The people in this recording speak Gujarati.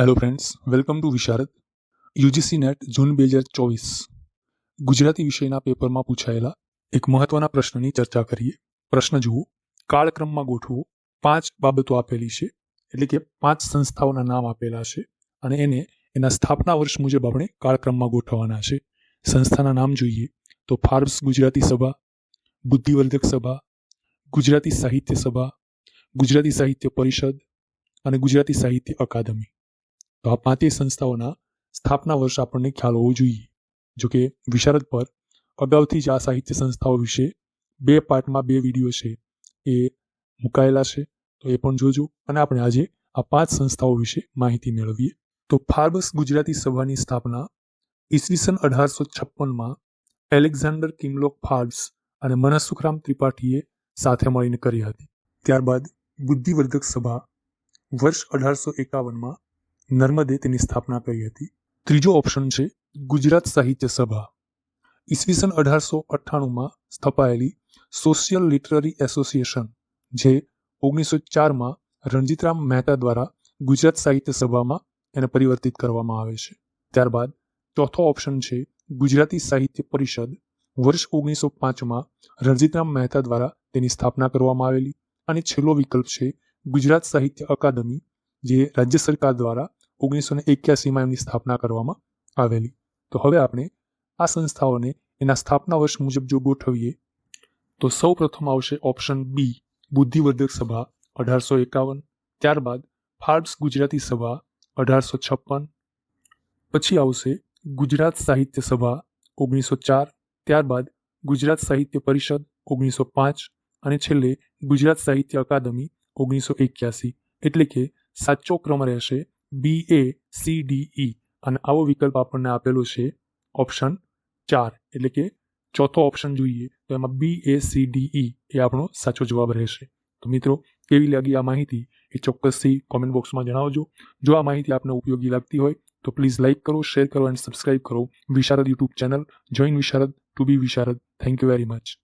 Hello friends welcome to Visharad UGC NET June બે હજાર ચોવીસ. ગુજરાતી વિષયના પેપરમાં પૂછાયેલા એક મહત્વના પ્રશ્નની ચર્ચા કરીએ. પ્રશ્ન જુઓ, કાળક્રમમાં ગોઠવો, પાંચ બાબતો આપેલી છે, એટલે કે પાંચ સંસ્થાઓના નામ આપેલા છે, અને એને એના સ્થાપના વર્ષ મુજબ આપણે કાળક્રમમાં ગોઠવવાના છે. સંસ્થાના નામ જોઈએ, તો ફાર્બ્સ ગુજરાતી સભા, બુદ્ધિવર્ધક સભા, ગુજરાતી સાહિત્ય સભા, ગુજરાતી સાહિત્ય પરિષદ અને ગુજરાતી સાહિત્ય અકાદમી. તો આ પાંચેય સંસ્થાઓના સ્થાપના વર્ષ આપણને ખ્યાલ હોવો જોઈએ. જો કે વિશારદ પર અગાઉથી જ આ સાહિત્ય સંસ્થાઓ વિશે બે પાર્ટમાં બે વીડિયો છે એ મુકાયેલા છે. તો એ પણ જોજો અને આપણે આજે આ પાંચ સંસ્થાઓ વિશે માહિતી મેળવીએ. તો ફાર્બસ ગુજરાતી સભાની સ્થાપના ઈસવીસન અઢારસો છપ્પનમાં એલેક્ઝાન્ડર કિમલોક ફાર્બ્સ અને મનસુખરામ ત્રિપાઠીએ સાથે મળીને કરી હતી. ત્યારબાદ બુદ્ધિવર્ધક સભા વર્ષ અઢારસો એકાવનમાં નર્મદે તેની સ્થાપના કરી હતી. ત્રીજો ઓપ્શન છે ગુજરાત સાહિત્ય સભા. ઈસવીસન અઢારસો અઠ્ઠાણુંમાં સ્થપાયેલી સોશિયલ લિટરરી એસોસિએશન, જે ઓગણીસો ચારમાં રણજીતરામ મહેતા દ્વારા ગુજરાત સાહિત્ય સભામાં એને પરિવર્તિત કરવામાં આવે છે. ત્યારબાદ ચોથો ઓપ્શન છે ગુજરાતી સાહિત્ય પરિષદ, વર્ષ ઓગણીસો પાંચમાં રણજીતરામ મહેતા દ્વારા તેની સ્થાપના કરવામાં આવેલી. અને છેલ્લો વિકલ્પ છે ગુજરાત સાહિત્ય અકાદમી જે રાજ્ય સરકાર દ્વારા ઓગણીસો ને એક્યાસીમાં એમની સ્થાપના કરવામાં આવેલી. તો હવે આપણે આ સંસ્થાઓને એના સ્થાપના વર્ષ મુજબ જો ગોઠવીએ, તો સૌ પ્રથમ આવશે ઓપ્શન બી, બુદ્ધિવર્ધક સભા અઢારસો એકાવન, ત્યારબાદ ફાર્બ્સ ગુજરાતી સભા અઢારસો છપ્પન, પછી આવશે ગુજરાત સાહિત્ય સભા ઓગણીસો ચાર, ત્યારબાદ ગુજરાત સાહિત્ય પરિષદ ઓગણીસો પાંચ, અને છેલ્લે ગુજરાત સાહિત્ય અકાદમી ઓગણીસો એક્યાસી એટલે કે સાચો ક્રમ રહેશે બી એ સી ડી ઈ અને આવો વિકલ્પ આપણને આપેલો છે ઓપ્શન ચાર. એટલે કે ચોથો ઓપ્શન જોઈએ તો એમાં બી એ સી ડી ઈ એ આપણો સાચો જવાબ રહેશે. તો મિત્રો, કેવી લાગી આ માહિતી? એ ચોક્કસથી કોમેન્ટ બોક્સમાં જણાવજો. જો આ માહિતી આપને ઉપયોગી લાગતી હોય, તો પ્લીઝ લાઇક કરો શેર કરો એન્ડ સબસ્ક્રાઇબ કરો Visharad YouTube channel join Visharad to be Visharad. Thank you very much